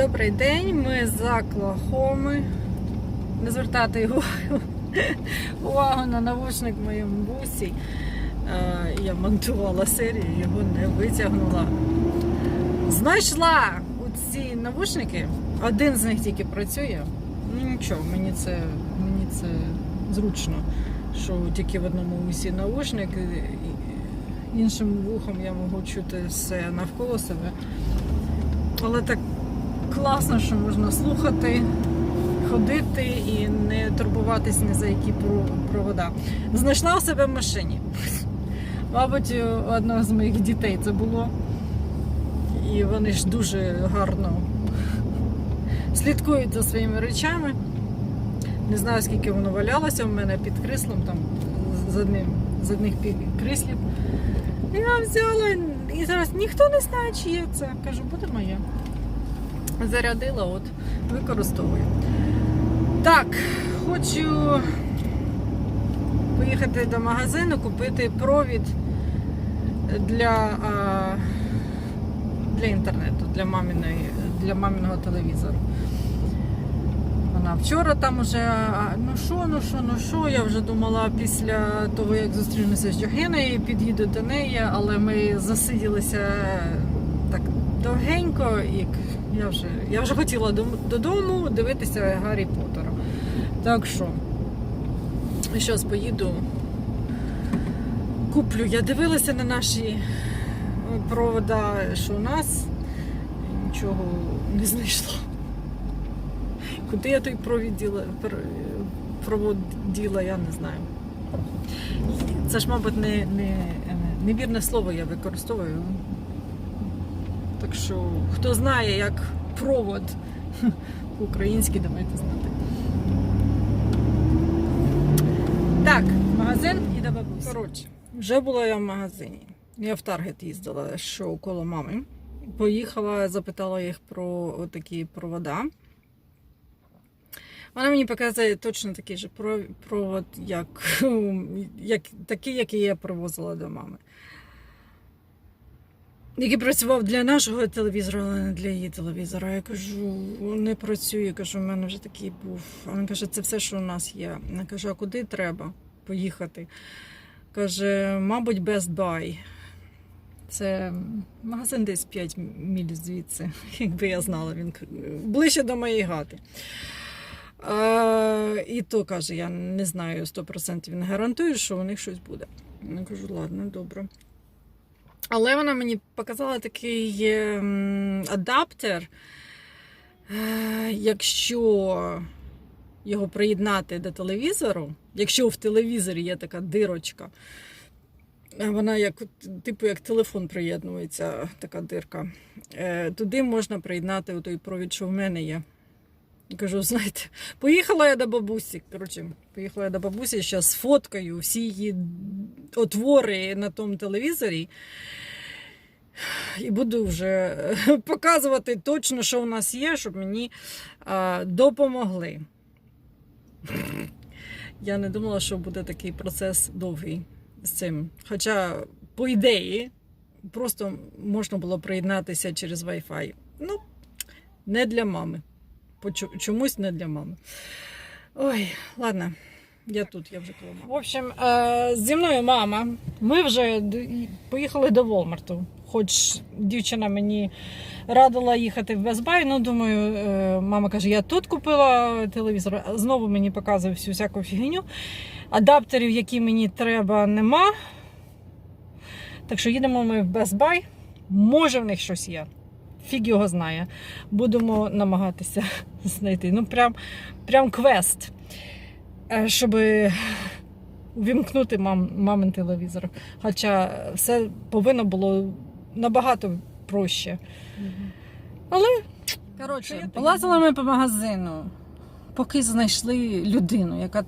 Добрий день, ми з Оклахоми. Не звертати увагу, увагу на навушник в моєму бусі. Е, Я монтувала серію, його не витягнула. Знайшла ці навушники. Один з них тільки працює. Ну нічого, мені це, мені це зручно, що тільки в одному вусі навушник, іншим вухом я можу чути все навколо себе. Але так класно, що можна слухати, ходити і не турбуватись ні за які про- провода. Знайшла у себе в машині. Мабуть, у одного з моїх дітей це було. І вони ж дуже гарно слідкують за своїми речами. Не знаю, скільки воно валялося в мене під кріслом, там з одним з одних кріслів. Я взяла і зараз ніхто не знає, чиє це. Кажу, буде моє. Зарядила, от, використовую. Так, хочу поїхати до магазину, купити провід для, для інтернету, для, маминої, для маминого телевізору. Вона вчора там уже, ну що, ну що, ну що, я вже думала після того, як зустрінуся з Йогеною, під'їду до неї, але ми засиділися довгенько, і я вже, я вже хотіла додому дивитися Гаррі Поттера. Так що, зараз поїду, куплю. Я дивилася на наші е, провода, що у нас нічого не знайшла. Куди я той провід діла, я не знаю. Це ж, мабуть, не, не, невірне слово я використовую. Так що, хто знає, як провод по-українськи, давайте знати. Так, магазин і до бабусі. Коротше, вже була я в магазині. Я в Таргет їздила, що коло мами. Поїхала, запитала їх про такі провода. Вона мені показує точно такий же провод, як, як такий, який я привозила до мами. Який працював для нашого телевізора, але не для її телевізора. Я кажу, не працює. Кажу, у мене вже такий був. А він каже, це все, що у нас є. Я кажу, а куди треба поїхати? Каже, мабуть, Best Buy. Це магазин десь 5 міль звідси, якби я знала, він ближче до моєї гати. Е, і то каже, я не знаю 100% не гарантую, що у них щось буде. Я кажу, ладно, добре. Але вона мені показала такий ем, адаптер. Е, якщо його приєднати до телевізору, якщо в телевізорі є така дирочка, е, вона як типу як телефон приєднується, така дирка. Е, Туди можна приєднати той провід, що в мене є. Кажу, знаєте, поїхала я до бабусі. Коротше, поїхала я до бабусі, зараз фоткаю всі її отвори на тому телевізорі. І буду вже е, показувати точно, що в нас є, щоб мені а, допомогли. Я не думала, що буде такий процес довгий з цим. Хоча, по ідеї, просто можна було приєднатися через Wi-Fi. Ну, не для мами. Чомусь не для мами. Ой, ладно. Я тут, я вже коло мами. В общем, е, зі мною мама. Ми вже поїхали до Волмарту. Хоч дівчина мені радила їхати в Buy, ну думаю, е, мама каже, я тут купила телевізор, знову мені показує всю всяку фігню. Адаптерів, які мені треба, нема. Так що їдемо ми в Buy. Може в них щось є. Фіг його знає. Будемо намагатися знайти. Ну, прям, прям квест. Е, Щоб увімкнути мам, мамин телевізор. Хоча все повинно було набагато проще. Але, коротше, полазили ми по магазину, поки знайшли людину, яка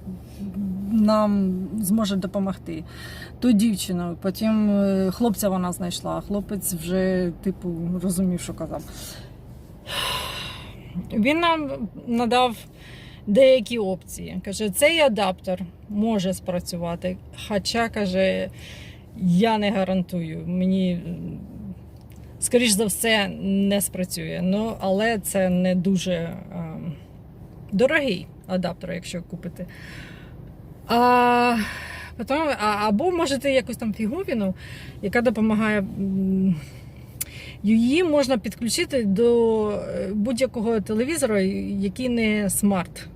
нам зможе допомогти. Ту дівчину, потім е, хлопця вона знайшла. Хлопець вже, типу, розумів, що казав. Він нам надав деякі опції. Каже, цей адаптер може спрацювати. Хоча, каже, я не гарантую. Мені скоріш за все, не спрацює. Ну, але це не дуже е, дорогий адаптер, якщо купити. А, потім, а, або можете якусь там фіговіну, яка допомагає. Її можна підключити до е, будь-якого телевізора, який не смарт,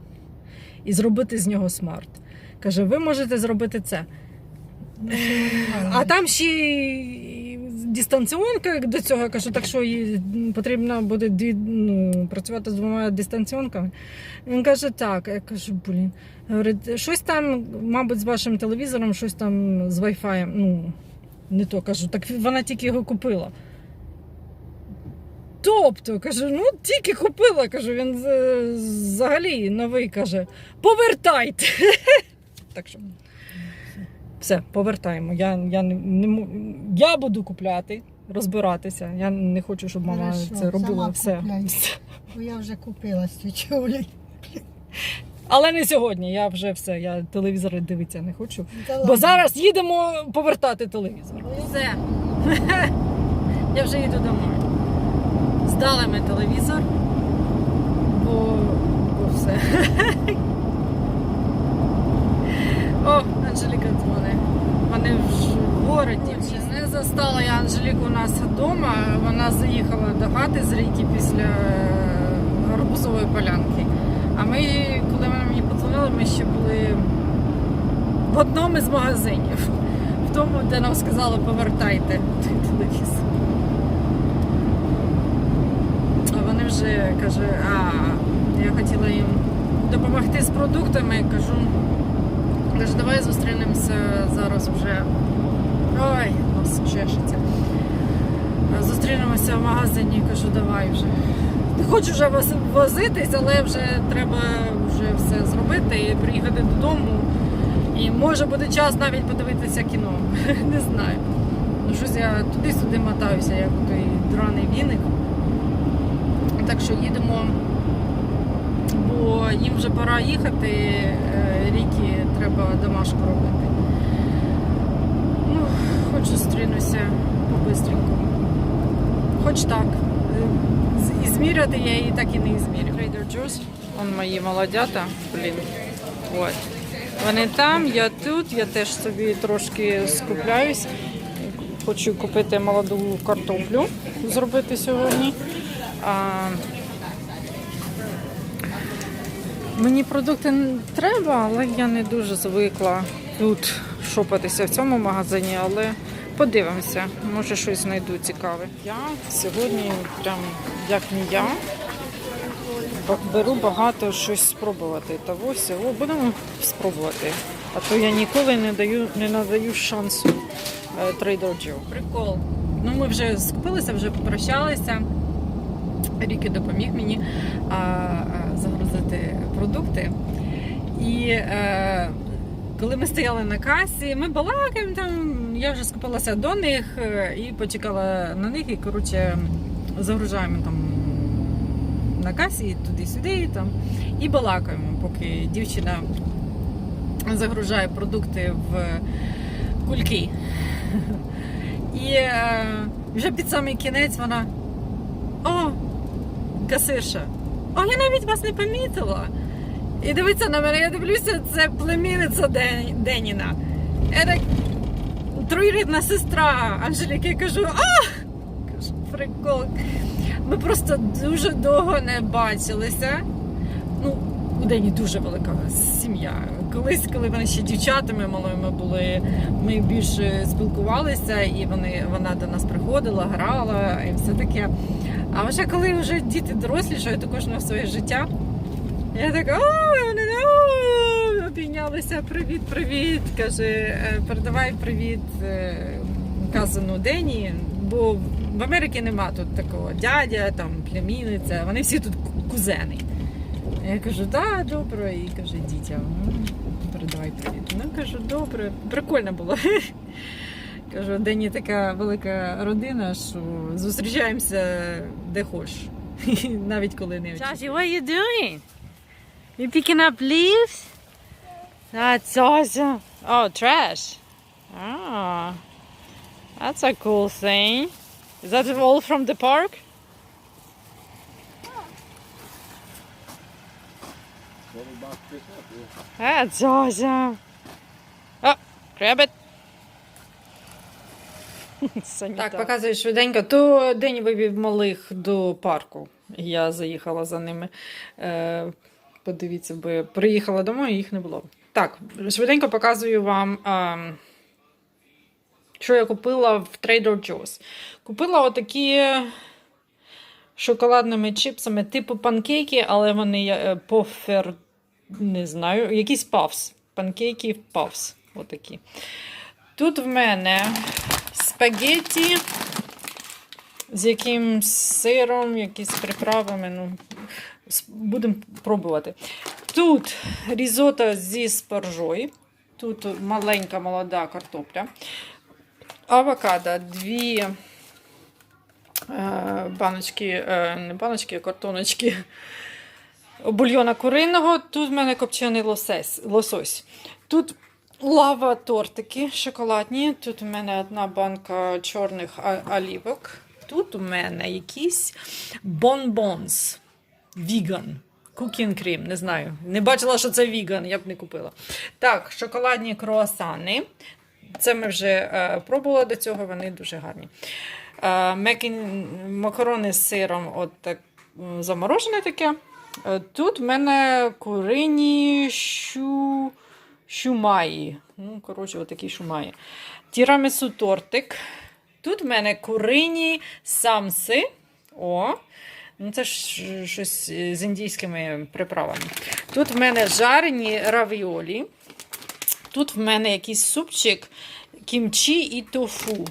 і зробити з нього смарт. Каже, ви можете зробити це. А там ще дистанціонка до цього. Я кажу, так що їй потрібно буде дві, ну, працювати з двома дистанціонками. Він каже, так. Я кажу, блін. Говорить, щось там, мабуть, з вашим телевізором, щось там з Wi-Fi. Ну, не то кажу, так вона тільки його купила. Тобто, кажу, ну тільки купила, кажу, він е, взагалі новий каже, повертайте. Так що. Все, повертаємо. Я, я, не, не, я буду купляти, розбиратися. Я не хочу, щоб мама Хорошо, це робила. сама Все. Бо я вже купила свічовлю. Але не сьогодні. Я вже все. Я телевізори дивитися не хочу. Бо зараз їдемо повертати телевізор. Все. Я вже їду домой. Здали ми телевізор. Бо, бо все. О, Анжеліка дзвонить. Вони в городі. Не застала я Анжеліку у нас вдома. Вона заїхала до хати з ріки після е, гарбузової полянки. А ми, коли вона мені подзвонила, ми ще були в одному з магазинів. В тому, де нам сказали, повертайте телевізор. А вони вже каже, а я хотіла їм допомогти з продуктами. Кажу, каже, давай зустрінемося зараз вже. Ой, нос чешеться. Зустрінемося в магазині, кажу, давай вже. Не хочу вже возитись, але вже треба вже все зробити і приїхати додому. І може буде час навіть подивитися кіно. Не знаю. Ну, щось я туди-сюди мотаюся, як у той драний віник. Так що їдемо, бо їм вже пора їхати, е, ріки треба домашку робити. Ну, хоч зустрінуся по-бистренькому. Хоч так. І зміряти я її так і не змірю. Trader. Вон мої молодята, блін. От. Вони там, я тут, я теж собі трошки скупляюсь. Хочу купити молоду картоплю, зробити сьогодні. А, мені продукти не треба, але я не дуже звикла тут шопатися в цьому магазині, але подивимося, може щось знайду цікаве. Я сьогодні, прям як не я, беру багато щось спробувати. Того всього будемо спробувати. А то я ніколи не даю, не надаю шансу е, Trader Joe. Прикол. Ну, ми вже скупилися, вже попрощалися. Ріки допоміг мені а, загрузити продукти. І е, коли ми стояли на касі, ми балакаємо там. Я вже скупилася до них е, і почекала на них, і коротше загружаємо там на касі туди-сюди там, і балакаємо, поки дівчина загружає продукти в кульки. І е, вже під самий кінець вона. О, касирша. О, я навіть вас не помітила. І дивиться на мене, я дивлюся, це племінниця Ден- Деніна. Я так троюрідна сестра Анжеліки. Я кажу, а! Кажу, прикол. Ми просто дуже довго не бачилися. Ну, у Дені дуже велика сім'я. Колись, коли вони ще дівчатами малими були, ми більше спілкувалися, і вони, вона до нас приходила, грала і все таке. А вже коли вже діти дорослішають, то кожного своє життя. Я така, вони обійнялися. Привіт, привіт. Каже, «Е, передавай привіт е, казану Дені, бо в Америці нема тут такого дядя, там племінниця, вони всі тут кузени. Я кажу, так, добре, і каже, дітям, передавай привіт. Ну, кажу, добре, прикольно було. Кажу, Дені така велика родина, що зустрічаємося де хочеш. Навіть коли не Joshie, what are you doing? You picking up leaves? That's awesome. Oh, trash. Oh, that's a cool thing. Is that all from the park? Ah, Зозя. О, grab it. Так, показую швиденько. То день вивів малих до парку. Я заїхала за ними. Е, подивіться, бо я приїхала домой і їх не було. Так, швиденько показую вам, е, що я купила в Trader Joe's. Купила отакі шоколадними чипсами, типу панкейки, але вони е, пофер, не знаю, якісь павс. Панкейки павс. Отакі. Тут в мене спагетті з якимсь сиром, якісь приправами. Ну, будемо пробувати. Тут різота зі спаржою. Тут маленька молода картопля. Авокадо, дві е, баночки, е, не баночки, а картоночки бульйона куриного. Тут в мене копчений лосось. Тут лава тортики шоколадні. Тут у мене одна банка чорних олівок. Тут у мене якісь бонбонс. Віган. Cooking cream, не знаю. Не бачила, що це віган, я б не купила. Так, шоколадні круасани. Це ми вже е, пробували до цього, вони дуже гарні. Е, мекін, макарони з сиром, от так, заморожене таке. Е, Тут в мене курині щу... шумаї. Ну, коротше, отакі шумаї. Тірамісу тортик. Тут в мене курині самси. О, ну це ж щось з індійськими приправами. Тут в мене жарені равіолі. Тут в мене якийсь супчик, кімчі і тофу.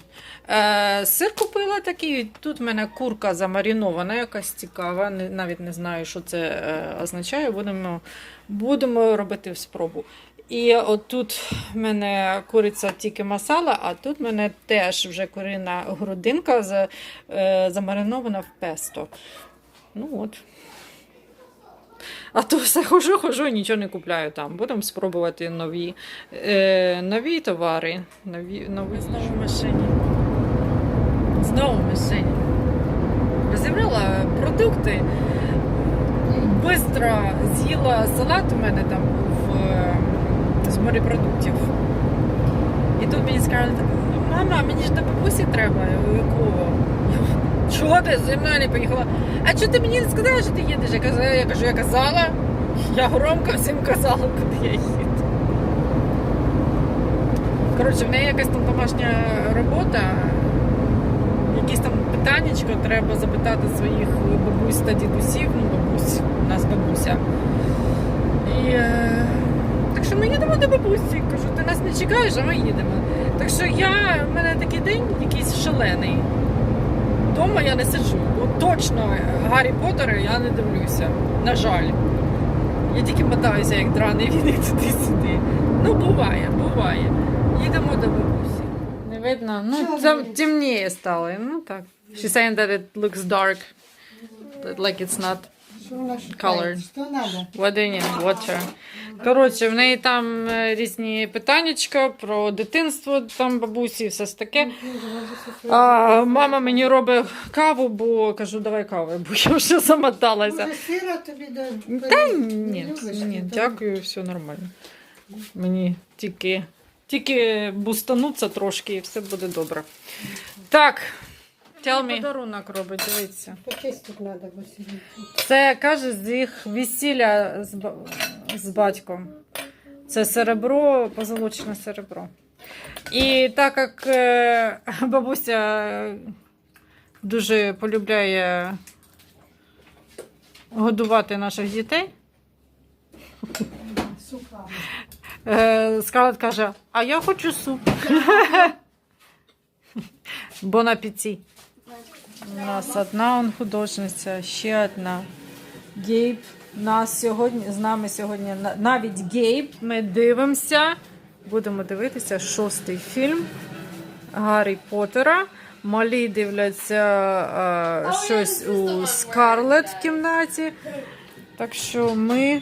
Е, сир купила такий. Тут в мене курка замарінована, якась цікава. Навіть не знаю, що це е, означає. Будемо, будемо робити спробу. І от тут в мене куриця тільки масала, а тут в мене теж вже курина грудинка е, замаринована в песто. Ну от. А то все хожу, хожу і нічого не купляю там. Будемо спробувати нові, е, нові товари. Нові, нові... Знову в машині. Знову в машині. Розібрала продукти. Бистро з'їла салат у мене там був е, з морепродуктів. І тут мені сказали, мама, мені ж до бабусі треба. Якого? Чого ти зі мною не поїхала? А чого ти мені не сказала, що ти їдеш? Я кажу, я кажу, я казала. Я громко всім казала, куди я їду. Коротше, в неї якась там домашня робота. Якісь там питаннячко треба запитати своїх бабусь та дідусів. Ну, бабусь, у нас бабуся. І, е, так що ми їдемо до бабусі. Кажу, ти нас не чекаєш, а ми їдемо. Так що я, в мене такий день якийсь шалений. Дома я не сиджу. От точно Гаррі Поттери я не дивлюся. На жаль. Я тільки мотаюся, як драний віник туди-сюди. Ну, буває, буває. Їдемо до бабусі. Не видно. Ну, не темніє стало. Ну так. She's saying that it looks dark. Like it's not Що вона Colored. Що треба? It? Water. Коротше, в неї там е, різні питаннячка про дитинство, там бабусі, і все ж таке. А мама мені робить каву, бо кажу, давай каву, бо я вже замоталася. Може, сира тобі до Та Не ні, любиш ні, ти? дякую, все нормально. Мені тільки, тільки бустануться трошки і все буде добре. Так, tell me. Подарунок робить, дивіться. Почись тут треба, бо. Це каже з їх весілля з, ба- з батьком. Це серебро, позолочене серебро. І так як е, бабуся дуже полюбляє годувати наших дітей, Сука. е, Скарлет каже: А я хочу суп. Бо на піці. У нас одна он художниця, ще одна. Гейб. Нас сьогодні, з нами сьогодні навіть Гейб. Ми дивимося. Будемо дивитися шостий фільм Гаррі Поттера. Малі дивляться е, щось у Скарлет в кімнаті. Так що ми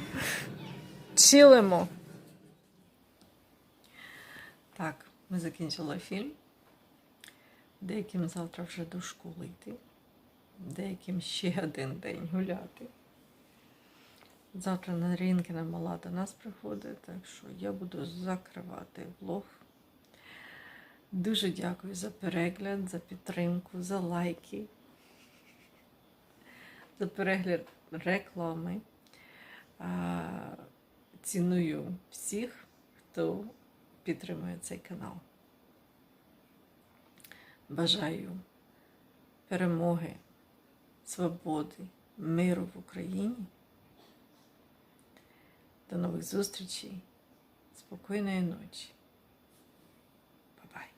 чилимо. Так, ми закінчили фільм. Деяким завтра вже до школи йти, деяким ще один день гуляти. Завтра на Рінкіна мала до нас приходить, так що я буду закривати влог. Дуже дякую за перегляд, за підтримку, за лайки, за перегляд реклами. Ціную всіх, хто підтримує цей канал. Бажаю перемоги, свободи, миру в Україні. До нових зустрічей. Спокійної ночі. Па-бай.